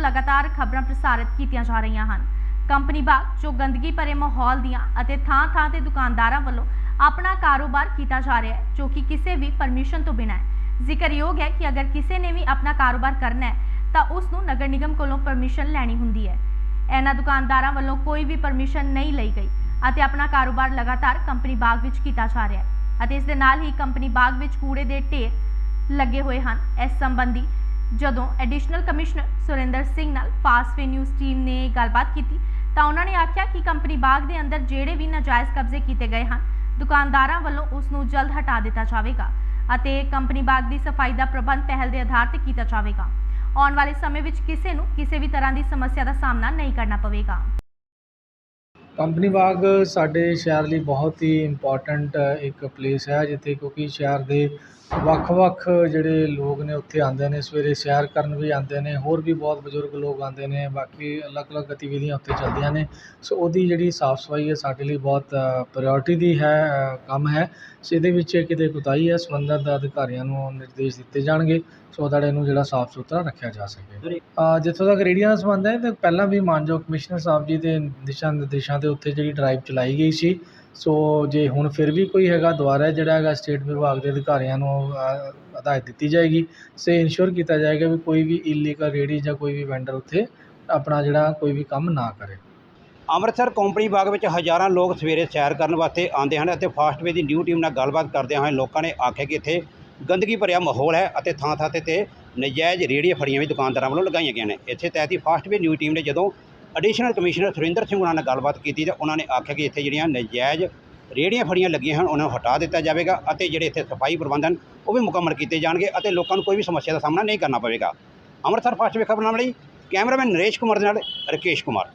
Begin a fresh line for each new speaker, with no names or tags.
ਲਗਾਤਾਰ ਖਬਰਾਂ ਪ੍ਰਸਾਰਿਤ ਕੀਤੀਆਂ ਜਾ ਰਹੀਆਂ ਹਨ। ਕੰਪਨੀ ਬਾਗ, ਜੋ ਗੰਦਗੀ ਭਰੇ ਮਾਹੌਲ ਦੀਆਂ ਅਤੇ ਥਾਂ-ਥਾਂ ਤੇ ਦੁਕਾਨਦਾਰਾਂ ਵੱਲੋਂ ਆਪਣਾ ਕਾਰੋਬਾਰ ਕੀਤਾ ਜਾ ਰਿਹਾ ਹੈ, ਜੋ ਕਿ ਕਿਸੇ ਵੀ ਪਰਮਿਸ਼ਨ ਤੋਂ ਬਿਨਾਂ ਹੈ। ਜ਼ਿਕਰਯੋਗ ਹੈ ਕਿ ਅਗਰ ਕਿਸੇ ਨੇ ਵੀ ਆਪਣਾ ਕਾਰੋਬਾਰ ਕਰਨਾ ਹੈ, ਤਾਂ ਉਸ ਨੂੰ ਨਗਰ ਨਿਗਮ ਕੋਲੋਂ ਪਰਮਿਸ਼ਨ ਲੈਣੀ ਹੁੰਦੀ ਹੈ। ਇਹਨਾਂ ਦੁਕਾਨਦਾਰਾਂ ਵੱਲੋਂ ਕੋਈ ਵੀ ਪਰਮਿਸ਼ਨ ਨਹੀਂ ਲਈ ਗਈ ਅਤੇ ਆਪਣਾ ਕਾਰੋਬਾਰ ਲਗਾਤਾਰ ਕੰਪਨੀ ਬਾਗ ਵਿੱਚ ਕੀਤਾ ਜਾ ਰਿਹਾ ਹੈ ਅਤੇ ਇਸ ਦੇ ਨਾਲ ਹੀ ਕੰਪਨੀ ਬਾਗ ਵਿੱਚ ਕੂੜੇ ਦੇ ਢੇਰ ਲੱਗੇ ਹੋਏ ਹਨ। ਇਸ ਸੰਬੰਧੀ ਜਦੋਂ ਐਡੀਸ਼ਨਲ ਕਮਿਸ਼ਨਰ ਸੁਰਿੰਦਰ ਸਿੰਘ ਨਾਲ ਫਾਸਟਵੇ ਨਿਊਜ਼ ਟੀਮ ਨੇ ਗੱਲਬਾਤ ਕੀਤੀ, ਤਾਂ ਉਹਨਾਂ ਨੇ ਆਖਿਆ ਕਿ ਕੰਪਨੀ ਬਾਗ ਦੇ ਅੰਦਰ ਜਿਹੜੇ ਵੀ ਨਾਜਾਇਜ਼ ਕਬਜ਼ੇ ਕੀਤੇ ਗਏ ਹਨ, ਦੁਕਾਨਦਾਰਾਂ ਵੱਲੋਂ ਉਸ ਨੂੰ ਜਲਦ ਹਟਾ ਦਿੱਤਾ ਜਾਵੇਗਾ ਅਤੇ ਕੰਪਨੀ ਬਾਗ ਦੀ ਸਫ਼ਾਈ ਦਾ ਪ੍ਰਬੰਧ ਪਹਿਲ ਦੇ ਆਧਾਰ ਤੇ ਕੀਤਾ ਜਾਵੇਗਾ। ਆਉਣ ਵਾਲੇ ਸਮੇਂ ਵਿੱਚ ਕਿਸੇ ਨੂੰ ਕਿਸੇ ਵੀ ਤਰ੍ਹਾਂ ਦੀ ਸਮੱਸਿਆ ਦਾ ਸਾਹਮਣਾ ਨਹੀਂ ਕਰਨਾ ਪਵੇਗਾ।
ਕੰਪਨੀ ਬਾਗ ਸਾਡੇ ਸ਼ਹਿਰ ਲਈ ਬਹੁਤ ਹੀ ਇੰਪੋਰਟੈਂਟ ਇੱਕ ਪਲੇਸ ਹੈ ਜਿੱਥੇ ਕਿਉਂਕਿ ਸ਼ਹਿਰ ਦੇ ਵੱਖ-ਵੱਖ ਜਿਹੜੇ ਲੋਕ ਨੇ ਉੱਥੇ ਆਉਂਦੇ ਨੇ ਸਵੇਰੇ ਸੈਰ ਕਰਨ ਵੀ ਆਉਂਦੇ ਨੇ ਹੋਰ ਵੀ ਬਹੁਤ ਬਜ਼ੁਰਗ ਲੋਕ ਆਉਂਦੇ ਨੇ ਬਾਕੀ ਅਲੱਗ-ਅਲੱਗ ਗਤੀਵਿਧੀਆਂ ਉੱਥੇ ਚੱਲਦੀਆਂ ਨੇ। ਸੋ ਉਹਦੀ ਜਿਹੜੀ ਸਾਫ਼ ਸਫ਼ਾਈ ਹੈ ਸਾਡੇ ਲਈ ਬਹੁਤ ਪ੍ਰਾਇੋਰਟੀ ਦੀ ਹੈ ਕੰਮ ਹੈ। ਸੋ ਇਹਦੇ ਵਿੱਚ ਕਿਤੇ ਕੁਤਾਹੀ ਹੈ ਸੰਬੰਧਿਤ ਅਧਿਕਾਰੀਆਂ ਨੂੰ ਨਿਰਦੇਸ਼ ਦਿੱਤੇ ਜਾਣਗੇ ਸੋ that ਇਹਨੂੰ ਜਿਹੜਾ ਸਾਫ਼ ਸੁਥਰਾ ਰੱਖਿਆ ਜਾ ਸਕੇ। ਜਿੱਥੋਂ ਤੱਕ ਰੇਹੜੀਆਂ ਦਾ ਸੰਬੰਧ ਹੈ ਤਾਂ ਪਹਿਲਾਂ ਵੀ ਮਾਨਯੋਗ ਕਮਿਸ਼ਨਰ ਸਾਹਿਬ ਜੀ ਦੇ ਦਿਸ਼ਾ ਨਿਰਦੇਸ਼ਾਂ ਦੇ ਉੱਤੇ ਜਿਹੜੀ ਡਰਾਈਵ ਚਲਾਈ ਗਈ ਸੀ। ਸੋ ਜੇ ਹੁਣ ਫਿਰ ਵੀ ਕੋਈ ਹੈਗਾ ਦੁਬਾਰਾ ਜਿਹੜਾ ਹੈਗਾ ਸਟੇਟ ਵਿਭਾਗ ਦੇ ਅਧਿਕਾਰੀਆਂ ਨੂੰ ਹਦਾਇਤ ਦਿੱਤੀ ਜਾਏਗੀ, ਸੇ ਇਨਸ਼ੋਰ ਕੀਤਾ ਜਾਏਗਾ ਵੀ ਕੋਈ ਵੀ ਇਲੀਗਲ ਰੇਹੜੀ ਜਾਂ ਕੋਈ ਵੀ ਵੈਂਡਰ ਉੱਥੇ ਆਪਣਾ ਜਿਹੜਾ ਕੋਈ ਵੀ ਕੰਮ ਨਾ ਕਰੇ।
ਅੰਮ੍ਰਿਤਸਰ ਕੰਪਨੀ ਬਾਗ ਵਿੱਚ ਹਜ਼ਾਰਾਂ ਲੋਕ ਸਵੇਰੇ ਸੈਰ ਕਰਨ ਵਾਸਤੇ ਆਉਂਦੇ ਹਨ ਅਤੇ ਫਾਸਟਵੇ ਦੀ ਨਿਊ ਟੀਮ ਨਾਲ ਗੱਲਬਾਤ ਕਰਦਿਆਂ ਹੋਏ ਲੋਕਾਂ ਨੇ ਆਖਿਆ ਕਿ ਇੱਥੇ ਗੰਦਗੀ ਭਰਿਆ ਮਾਹੌਲ ਹੈ ਅਤੇ ਥਾਂ ਥਾਂ ਤੇ ਤੇ ਨਜਾਇਜ਼ ਰੇਹੜੀਆਂ ਫੜੀਆਂ ਵੀ ਦੁਕਾਨਦਾਰਾਂ ਵੱਲੋਂ ਲਗਾਈਆਂ ਗਈਆਂ ਨੇ। ਇੱਥੇ ਤਹਿਤ ਹੀ ਫਾਸਟਵੇ ਨਿਊ ਟੀਮ ਨੇ ਜਦੋਂ ਐਡੀਸ਼ਨਲ ਕਮਿਸ਼ਨਰ ਸੁਰਿੰਦਰ ਸਿੰਘ ਉਹਨਾਂ ਨਾਲ ਗੱਲਬਾਤ ਕੀਤੀ ਤਾਂ ਉਹਨਾਂ ਨੇ ਆਖਿਆ ਕਿ ਇੱਥੇ ਜਿਹੜੀਆਂ ਨਜਾਇਜ਼ ਰੇਹੜੀਆਂ ਫੜੀਆਂ ਲੱਗੀਆਂ ਹਨ, ਉਹਨਾਂ ਨੂੰ ਹਟਾ ਦਿੱਤਾ ਜਾਵੇਗਾ ਅਤੇ ਜਿਹੜੇ ਇੱਥੇ ਸਫ਼ਾਈ ਪ੍ਰਬੰਧ ਹਨ ਉਹ ਵੀ ਮੁਕੰਮਲ ਕੀਤੇ ਜਾਣਗੇ ਅਤੇ ਲੋਕਾਂ ਨੂੰ ਕੋਈ ਵੀ ਸਮੱਸਿਆ ਦਾ ਸਾਹਮਣਾ ਨਹੀਂ ਕਰਨਾ ਪਵੇਗਾ। ਅੰਮ੍ਰਿਤਸਰ ਫਾਸਟਵੇ ਖਬਰਾਂ ਲਈ ਕੈਮਰਾਮੈਨ ਨਰੇਸ਼ ਕੁਮਾਰ ਦੇ ਨਾਲ ਰਕੇਸ਼ ਕੁਮਾਰ।